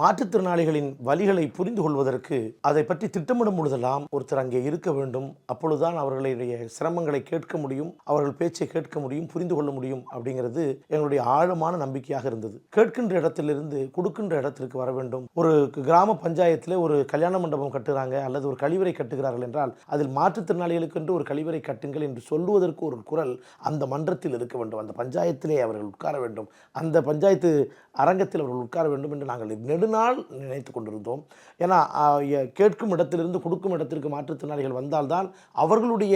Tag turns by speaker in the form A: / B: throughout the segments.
A: மாற்றுத்திறனாளிகளின் வழிகளை புரிந்து கொள்வதற்கு அதை பற்றி திட்டமிடும் பொழுதெல்லாம் ஒருத்தர் அங்கே இருக்க வேண்டும். அப்பொழுதுதான் அவர்களுடைய சிரமங்களை கேட்க முடியும் அவர்கள் பேச்சை கேட்க முடியும் புரிந்து கொள்ள முடியும் அப்படிங்கிறது எங்களுடைய ஆழமான நம்பிக்கையாக இருந்தது. கேட்கின்ற இடத்திலிருந்து கொடுக்கின்ற இடத்திற்கு வர வேண்டும். ஒரு கிராம பஞ்சாயத்தில் ஒரு கல்யாண மண்டபம் கட்டுறாங்க அல்லது ஒரு கழிவறை கட்டுகிறார்கள் என்றால் அதில் மாற்றுத்திறனாளிகளுக்கு என்று ஒரு கழிவறை கட்டுங்கள் என்று சொல்லுவதற்கு ஒரு குரல் அந்த மன்றத்தில் இருக்க வேண்டும். அந்த பஞ்சாயத்திலே அவர்கள் உட்கார வேண்டும். அந்த பஞ்சாயத்து அரங்கத்தில் அவர்கள் உட்கார வேண்டும் என்று நாங்கள் நெடுநாள் நினைத்து கொண்டிருந்தோம். ஏன்னா கேட்கும் இடத்திலிருந்து கொடுக்கும் இடத்திற்கு மாற்றுத்திறனாளிகள் வந்தால்தான் அவர்களுடைய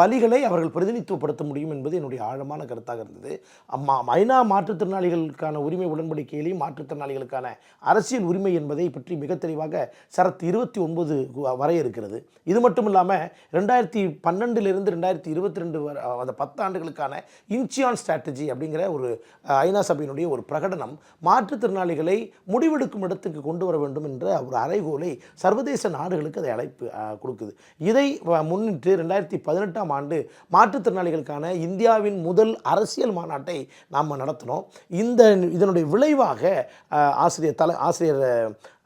A: வழிகளை அவர்கள் பிரதிநிதித்துவப்படுத்த முடியும் என்பது என்னுடைய ஆழமான கருத்தாக இருந்தது. அம்மா ஐநா மாற்றுத்திறனாளிகளுக்கான உரிமை உடன்படிக்கையிலேயும் மாற்றுத்திறனாளிகளுக்கான அரசியல் உரிமை என்பதை பற்றி மிக தெளிவாக சரத் இருபத்தி ஒன்பது வரை இருக்கிறது இது மட்டும் இல்லாமல் ரெண்டாயிரத்தி பன்னெண்டுலேருந்து ரெண்டாயிரத்தி இருபத்தி ரெண்டு அந்த பத்தாண்டுகளுக்கான இன்ச்சியான் ஸ்ட்ராட்டஜி அப்படிங்கிற ஒரு ஐநா சபையினுடைய ஒரு பிரகடனம் மாற்றுத்திறனாளிகளை முடிவெடுக்கும் இடத்துக்கு கொண்டு வர வேண்டும் என்ற ஒரு அறைகோலை சர்வதேச நாடுகளுக்கு அதை அழைப்பு கொடுக்குது. இதை முன்னிட்டு ரெண்டாயிரத்தி பதினெட்டாம் ஆண்டு மாற்றுத்திறனாளிகளுக்கான இந்தியாவின் முதல் அரசியல் மாநாட்டை நாம் நடத்தினோம். இந்த இதனுடைய விளைவாக ஆசிரியர் தலை ஆசிரியர்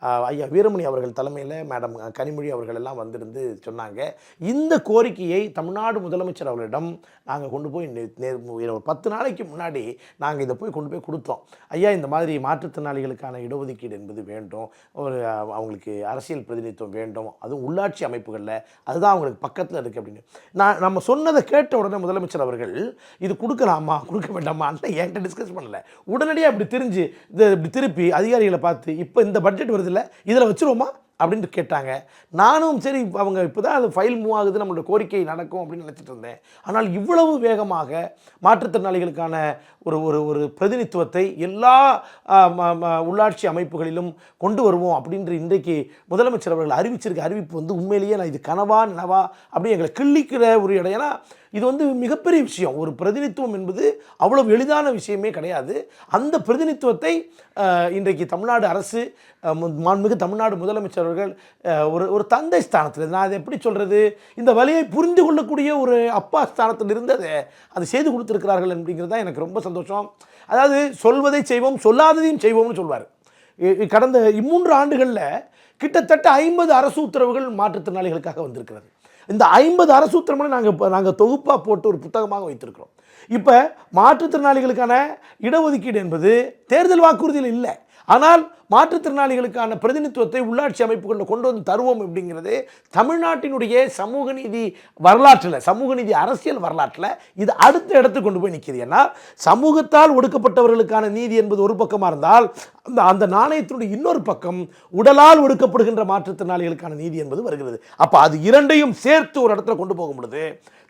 A: ஐயா வீரமணி அவர்கள் தலைமையில் மேடம் கனிமொழி அவர்கள் எல்லாம் வந்திருந்து சொன்னாங்க. இந்த கோரிக்கையை தமிழ்நாடு முதலமைச்சர் அவர்களிடம் நாங்கள் கொண்டு போய் நே- ஒரு பத்து நாளைக்கு முன்னாடி நாங்கள் இதை போய் கொண்டு போய் கொடுத்தோம். ஐயா இந்த மாதிரி மாற்றுத்திறனாளிகளுக்கான இடஒதுக்கீடு என்பது வேண்டும். ஒரு அவங்களுக்கு அரசியல் பிரதிநிதித்துவம் வேண்டும். அதுவும் உள்ளாட்சி அமைப்புகளில் அதுதான் அவங்களுக்கு பக்கத்தில் இருக்குது அப்படின்னு. நான் நம்ம சொன்னதை கேட்ட உடனே முதலமைச்சர் அவர்கள் இது கொடுக்கலாமா? கொடுக்க வேண்டாமா அந்த என்கிட்ட டிஸ்கஸ் பண்ணல. உடனடியாக அப்படி தெரிஞ்சு இது இப்படி திருப்பி அதிகாரிகளை பார்த்து இப்போ இந்த பட்ஜெட் வருது வருதுல்ல இதில் வச்சுருவோமா அப்படின்ட்டு கேட்டாங்க. நானும் சரி அவங்க இப்போ தான் அது ஃபைல் மூவ் ஆகுது நம்மளோட கோரிக்கை நடக்கும் அப்படின்னு நினச்சிட்டு இருந்தேன். ஆனால் இவ்வளவு வேகமாக மாற்றுத்திறனாளிகளுக்கான ஒரு ஒரு ஒரு பிரதிநிதித்துவத்தை எல்லா ம- உள்ளாட்சி அமைப்புகளிலும் கொண்டு வருவோம் அப்படின்ற இன்றைக்கு முதலமைச்சர் அவர்கள் அறிவிச்சிருக்க அறிவிப்பு வந்து உண்மையிலேயே நான் இது கனவா நினவா அப்படின்னு எங்களை கிள்ளிக்கிற ஒரு இடம். ஏன்னா இது வந்து மிகப்பெரிய விஷயம். ஒரு பிரதிநிதித்துவம் என்பது அவ்வளவு எளிதான விஷயமே கிடையாது. அந்த பிரதிநிதித்துவத்தை இன்றைக்கு தமிழ்நாடு அரசு மாண்மிகு மாண்புமிகு தமிழ்நாடு முதலமைச்சர் அவர்கள் ஒரு ஒரு தந்தை ஸ்தானத்தில் நான் அதை எப்படி சொல்கிறது இந்த வழியை புரிந்து கொள்ளக்கூடிய ஒரு அப்பா ஸ்தானத்தில் இருந்து அதை அதை செய்து கொடுத்துருக்கிறார்கள் அப்படிங்கிறது தான் எனக்கு ரொம்ப சந்தோஷம். அதாவது சொல்வதை செய்வோம் சொல்லாததையும் செய்வோம்னு சொல்வார். கடந்த மூன்று ஆண்டுகளில் கிட்டத்தட்ட ஐம்பது அரசு உத்தரவுகள் மாற்றுத்திறனாளிகளுக்காக வந்திருக்கிறது. இந்த ஐம்பது அரசு நாங்கள் இப்போ நாங்கள் தொகுப்பாக போட்டு ஒரு புத்தகமாக வைத்திருக்கிறோம். இப்போ மாற்றுத்திறனாளிகளுக்கான இடஒதுக்கீடு என்பது தேர்தல் வாக்குறுதியில் இல்லை. ஆனால் மாற்றுத்திறனாளிகளுக்கான பிரதிநிதித்துவத்தை உள்ளாட்சி அமைப்புகளில் கொண்டு வந்து தருவோம் அப்படிங்கிறது தமிழ்நாட்டினுடைய சமூக நீதி வரலாற்றில் சமூக நீதி அரசியல் வரலாற்றில் இது அடுத்த இடத்துக்கு கொண்டு போய் நிற்கிது. ஏன்னா சமூகத்தால் ஒடுக்கப்பட்டவர்களுக்கான நீதி என்பது ஒரு பக்கமாக இருந்தால் அந்த அந்த நாணயத்தினுடைய இன்னொரு பக்கம் உடலால் ஒடுக்கப்படுகின்ற மாற்றுத்திறனாளிகளுக்கான நீதி என்பது வருகிறது. அப்போ அது இரண்டையும் சேர்த்து ஒரு இடத்துல கொண்டு போகும் பொழுது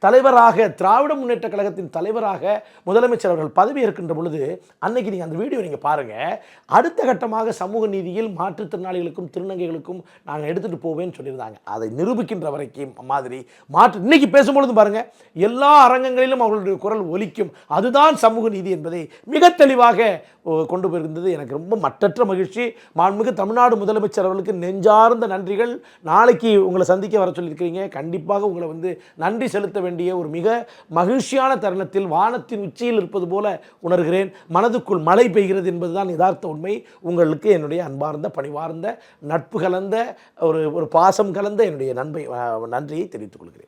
A: தலைவராக திராவிட முன்னேற்ற கழகத்தின் தலைவராக முதலமைச்சர் அவர்கள் பதவி ஏற்கின்ற பொழுது அன்னைக்கு நீங்கள் அந்த வீடியோ நீங்கள் பாருங்கள் அடுத்த கட்டமாக சமூக நீதியில் மாற்றுத்திறனாளிகளுக்கும் திருநங்கைகளுக்கும் நாங்கள் எடுத்துகிட்டு போவேன்னு சொல்லியிருந்தாங்க. அதை நிரூபிக்கின்ற வரைக்கும் மாதிரி மாற்று இன்றைக்கி பேசும்பொழுது பாருங்கள் எல்லா அரங்கங்களிலும் அவர்களுடைய குரல் ஒலிக்கும். அதுதான் சமூக நீதி என்பதை மிக தெளிவாக கொண்டு போயிருந்தது. எனக்கு ரொம்ப மற்றற்ற மகிழ்ச்சி. மாண்புமிகு தமிழ்நாடு முதலமைச்சர் அவர்களுக்கு நெஞ்சார்ந்த நன்றிகள். நாளைக்கு உங்களை சந்திக்க வர சொல்லியிருக்கிறீங்க. கண்டிப்பாக உங்களை வந்து நன்றி செலுத்த வேண்டிய ஒரு மிக மகிழ்ச்சியான தருணத்தில் வானத்தின் உச்சியில் இருப்பது போல உணர்கிறேன். மனதுக்குள் மழை பெய்கிறது என்பதுதான் யதார்த்த உண்மை. உங்களுக்கு என்னுடைய அன்பார்ந்த பணிவார்ந்த நட்பு கலந்த ஒரு ஒரு பாசம் கலந்த என்னுடைய நண்பை நன்றியை தெரிவித்துக் கொள்கிறேன்.